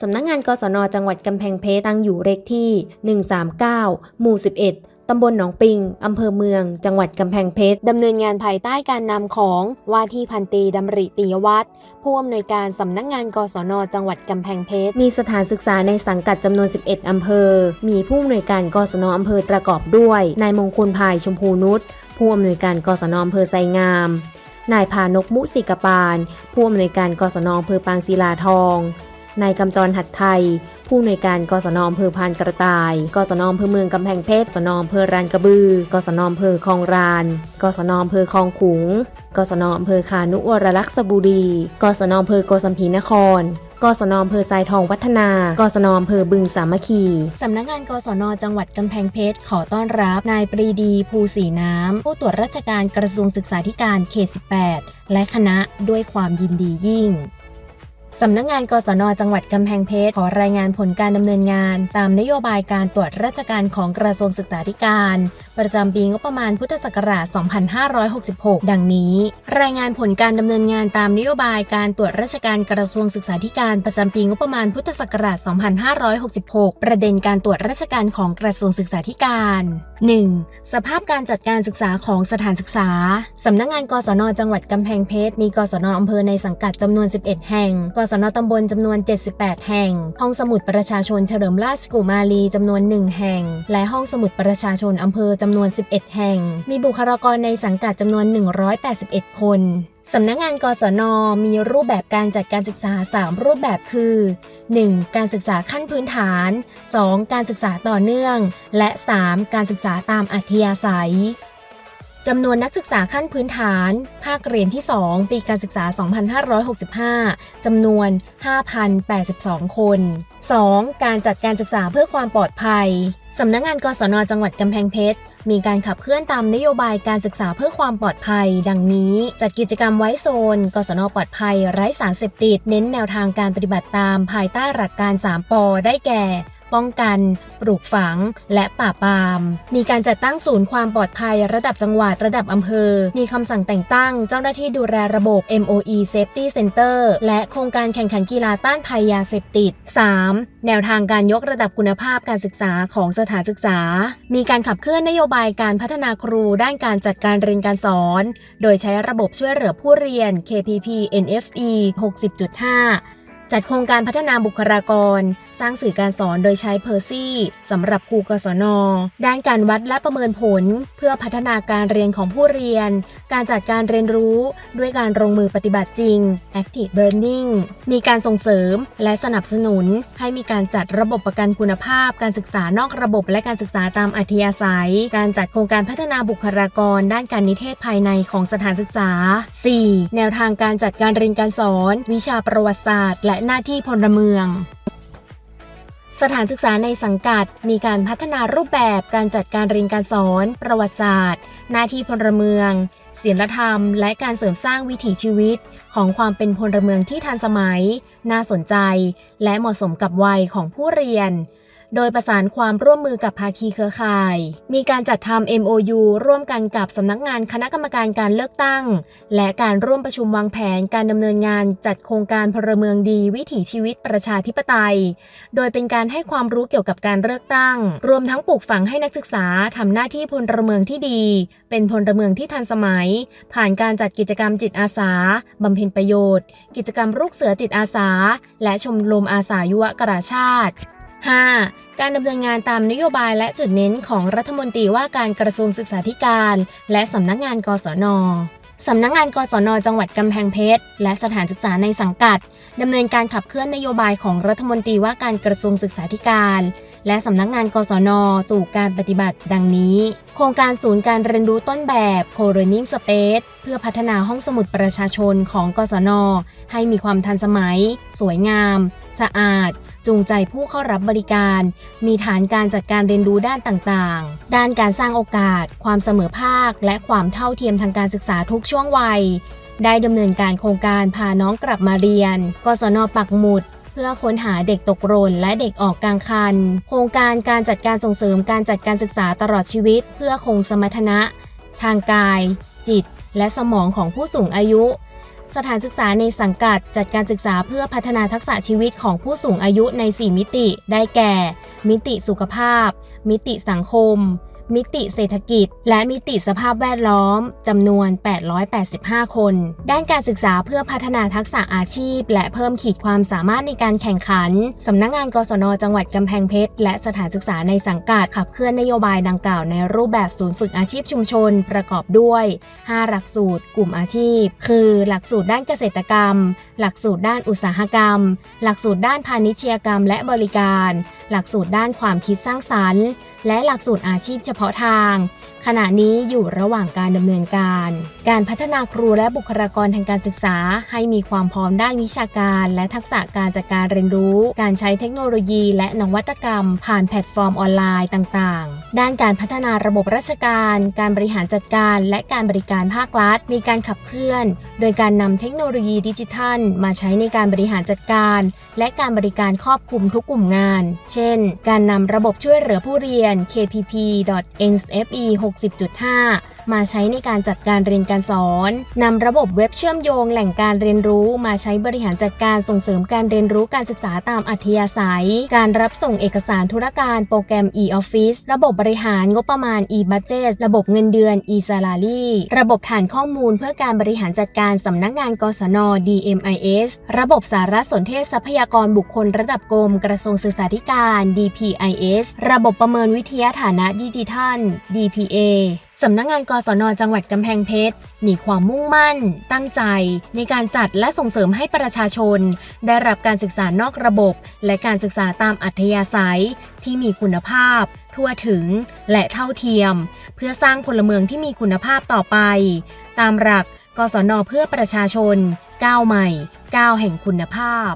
สำนักงานกศนจังหวัดกำแพงเพชรตั้งอยู่เลขที่ 139 หมู่ 11ตำบลหนองปิง อำเภอเมือง จังหวัดกำแพงเพชร ดำเนินงานภายใต้การนำของว่าที่พันตีดำริตียวัฒน์ผู้อำนวยการสำนักงานกศน จังหวัดกำแพงเพชร มีสถานศึกษาในสังกัดจำนวน 11 อำเภอ มีผู้อำนวยการกศน อำเภอประกอบด้วย นายมงคลภายชมพูนุช ผู้อำนวยการกศน อำเภอไซงาม นายพานกมุสิกปาน ผู้อำนวยการกศน อำเภอปางศิลาทอง นายกำจรหัดไทย ผู้อำนวยการกศนอำเภอพานกระต่าย กศนอำเภอเมืองกำแพงเพชรกศนอำเภอรานกระบือ กศนอำเภอคลองราน กศนอำเภอคลองขุง กศนอำเภอคานุวรลักษบุรี กศนอำเภอโกสัมพีนครกศนอำเภอทรายทองวัฒนา กศนอำเภอบึงสามัคคี สำนักงานกศนจังหวัดกำแพงเพชรขอต้อนรับ นายปรีดี ภูสีน้ำ ผู้ตรวจราชการกระทรวงศึกษาธิการเขต 18 และคณะด้วยความยินดียิ่ง สำนักงานกศนจังหวัดกำแพงเพชรขอรายงานผลการดำเนินงาน ตามนโยบายการตรวจราชการของกระทรวงศึกษาธิการ ประจำปีงบประมาณพุทธศักราช 2566 ดังนี้ รายงานผลการดำเนินงานตามนโยบายการตรวจราชการกระทรวงศึกษาธิการประจำปีงบประมาณพุทธศักราช 2566 ประเด็นการตรวจราชการของกระทรวงศึกษาธิการ 1. สภาพการจัดการศึกษาของสถานศึกษา สำนักงานกศนจังหวัดกำแพงเพชรมีกศนอำเภอในสังกัดจำนวน 11 แห่ง กศสนตำบลจำนวน 78 แห่ง ห้องสมุดประชาชนเฉลิมราชกุมารีจำนวน 1 แห่ง และห้องสมุดประชาชนอำเภอจำนวน 11 แห่ง มีบุคลากรในสังกัดจำนวน 181 คนสำนักงานกศน มีรูปแบบการจัดการศึกษา 3 รูปแบบคือ 1. การศึกษาขั้นพื้นฐาน 2. การศึกษาต่อเนื่อง และ 3. การศึกษาตามอัธยาศัย จำนวนนักศึกษาขั้นพื้นฐาน ภาคเรียนที่ 2 ปีการศึกษา 2565 จำนวน 5,082 คน 2. การจัดการศึกษาเพื่อความปลอดภัย สำนักงานกศนจังหวัดกำแพงเพชรมีการขับเคลื่อนตามนโยบายการศึกษาเพื่อความปลอดภัย ดังนี้ จัดกิจกรรมไว้โซน กศนปลอดภัย ไร้สารเสพติด เน้นแนวทางการปฏิบัติตามภายใต้หลักการ 3ปอได้แก่ ป้องกัน ปลูกฝัง และปราปาม มีการจัดตั้งศูนย์ความปลอดภัยระดับจังหวัดระดับอำเภอ มีคำสั่งแต่งตั้งเจ้าหน้าที่ดูแลระบบ MOE Safety Center และโครงการแข่งขันกีฬาต้านภัยยาเสพติด 3. แนวทางการยกระดับคุณภาพการศึกษาของสถานศึกษา มีการขับเคลื่อนนโยบายการพัฒนาครูด้านการจัดการเรียนการสอน โดยใช้ระบบช่วยเหลือผู้เรียน KPP NFE 60.5 จัดโครงการพัฒนาบุคลากร สร้างสื่อการสอนโดยใช้เพอร์ซี่สำหรับครูกศน ด้านการวัดและประเมินผล เพื่อพัฒนาการเรียนของผู้เรียน การจัดการเรียนรู้ด้วยการลงมือปฏิบัติจริง active learning มีการส่งเสริมและสนับสนุน ให้มีการจัดระบบประกันคุณภาพ การศึกษานอกระบบและการศึกษาตามอัธยาศัย การจัดโครงการพัฒนาบุคลากร ด้านการนิเทศภายในของสถานศึกษา 4. แนวทางการจัดการเรียนการสอน วิชาประวัติศาสตร์ และหน้าที่พลเมือง สถานศึกษาในสังกัดมีการพัฒนารูปแบบการจัดการเรียนการสอน ประวัติศาสตร์ หน้าที่พลเมืองศีลธรรม และการเสริมสร้างวิถีชีวิต ของความเป็นพลเมืองที่ทันสมัย น่าสนใจ และเหมาะสมกับวัยของผู้เรียน โดยประสานความร่วมมือกับภาคีเครือข่าย มีการจัดทำ MOU ร่วมกันกับสำนักงานคณะกรรมการการเลือกตั้ง และการร่วมประชุมวางแผนการดำเนินงานจัดโครงการพลเมืองดีวิถีชีวิตประชาธิปไตย โดยเป็นการให้ความรู้เกี่ยวกับการเลือกตั้ง รวมทั้งปลูกฝังให้นักศึกษาทำหน้าที่พลเมืองที่ดี เป็นพลเมืองที่ทันสมัย ผ่านการจัดกิจกรรมจิตอาสาบำเพ็ญประโยชน์ กิจกรรมลูกเสือจิตอาสา และชมรมอาสายุวกราชาติ 5. การดำเนินงานตามนโยบายและจุดเน้นของรัฐมนตรีว่าการกระทรวงศึกษาธิการ และสำนักงานกศนสำนักงานกศนจังหวัดกำแพงเพชร และสถานศึกษาในสังกัดดำเนินการขับเคลื่อนนโยบายของรัฐมนตรีว่าการกระทรวงศึกษาธิการ และสำนักงานกศน สู่การปฏิบัติดังนี้ โครงการศูนย์การเรียนรู้ต้นแบบ Co-learning Space เพื่อพัฒนาห้องสมุดประชาชนของกศน ให้มีความทันสมัย สวยงาม สะอาด จูงใจผู้เข้ารับบริการ มีฐานการจัดการเรียนรู้ด้านต่างๆ ด้านการสร้างโอกาส ความเสมอภาค และความเท่าเทียมทางการศึกษาทุกช่วงวัยได้ดำเนินการโครงการพาน้องกลับมาเรียน กศนปักหมุด พื่อค้นหาเด็กตกหล่นและเด็กออกกลางคัน โครงการการจัดการส่งเสริมการจัดการศึกษาตลอดชีวิต เพื่อคงสมรรถนะ ทางกาย จิต และสมองของผู้สูงอายุ สถานศึกษาในสังกัดจัดการศึกษาเพื่อพัฒนาทักษะชีวิตของผู้สูงอายุใน 4 มิติ ได้แก่ มิติสุขภาพ มิติสังคม มิติเศรษฐกิจ และมิติสภาพแวดล้อมจำนวน 885 คน ด้านการศึกษาเพื่อพัฒนาทักษะอาชีพ และเพิ่มขีดความสามารถในการแข่งขันสำนักงานกศนจังหวัดกำแพงเพชร และสถานศึกษาในสังกัดขับเคลื่อนนโยบายดังกล่าวในรูปแบบศูนย์ฝึกอาชีพชุมชน ประกอบด้วย 5 หลักสูตร กลุ่มอาชีพ คือ หลักสูตรด้านเกษตรกรรม หลักสูตรด้านอุตสาหกรรม หลักสูตรด้านพาณิชยกรรมและบริการ หลักสูตรด้านความคิดสร้างสรรค์ และหลักสูตรอาชีพเฉพาะทาง ขณะนี้อยู่ระหว่างการดำเนินการ การพัฒนาครูและบุคลากรทางการศึกษา ให้มีความพร้อมด้านวิชาการ และทักษะการจัดการเรียนรู้ การใช้เทคโนโลยีและนวัตกรรม ผ่านแพลตฟอร์มออนไลน์ต่างๆ ด้านการพัฒนาระบบราชการ การบริหารจัดการ และการบริการภาครัฐ มีการขับเคลื่อน โดยการนำเทคโนโลยีดิจิทัล มาใช้ในการบริหารจัดการ และการบริการครอบคลุมทุกกลุ่มงาน เช่น การนำระบบช่วยเหลือผู้เรียน KPP.NSFE 60.5 มาใช้ในการจัดการเรียนการสอนนำระบบเว็บเชื่อมโยงแหล่งการเรียนรู้มาใช้บริหารจัดการส่งเสริมการเรียนรู้การศึกษาตามอัธยาศัย การรับส่งเอกสารธุรการโปรแกรม e-office ระบบบริหารงบประมาณ e-budget ระบบเงินเดือน e-salary ระบบฐานข้อมูลเพื่อการบริหารจัดการสำนักงานกศน DMIS ระบบสารสนเทศทรัพยากรบุคคลระดับกรมกระทรวงศึกษาธิการ DPIS ระบบประเมินวิทยาฐานะดิจิทัล dps A สำนักงานกศนจังหวัดกำแพงเพชร มีความมุ่งมั่น ตั้งใจ ในการจัดและส่งเสริมให้ประชาชน ได้รับการศึกษานอกระบบ และการศึกษาตามอัธยาศัย ที่มีคุณภาพ ทั่วถึง และเท่าเทียม เพื่อสร้างพลเมืองที่มีคุณภาพต่อไป ตามหลักกศนเพื่อประชาชนก้าวใหม่ก้าวแห่งคุณภาพ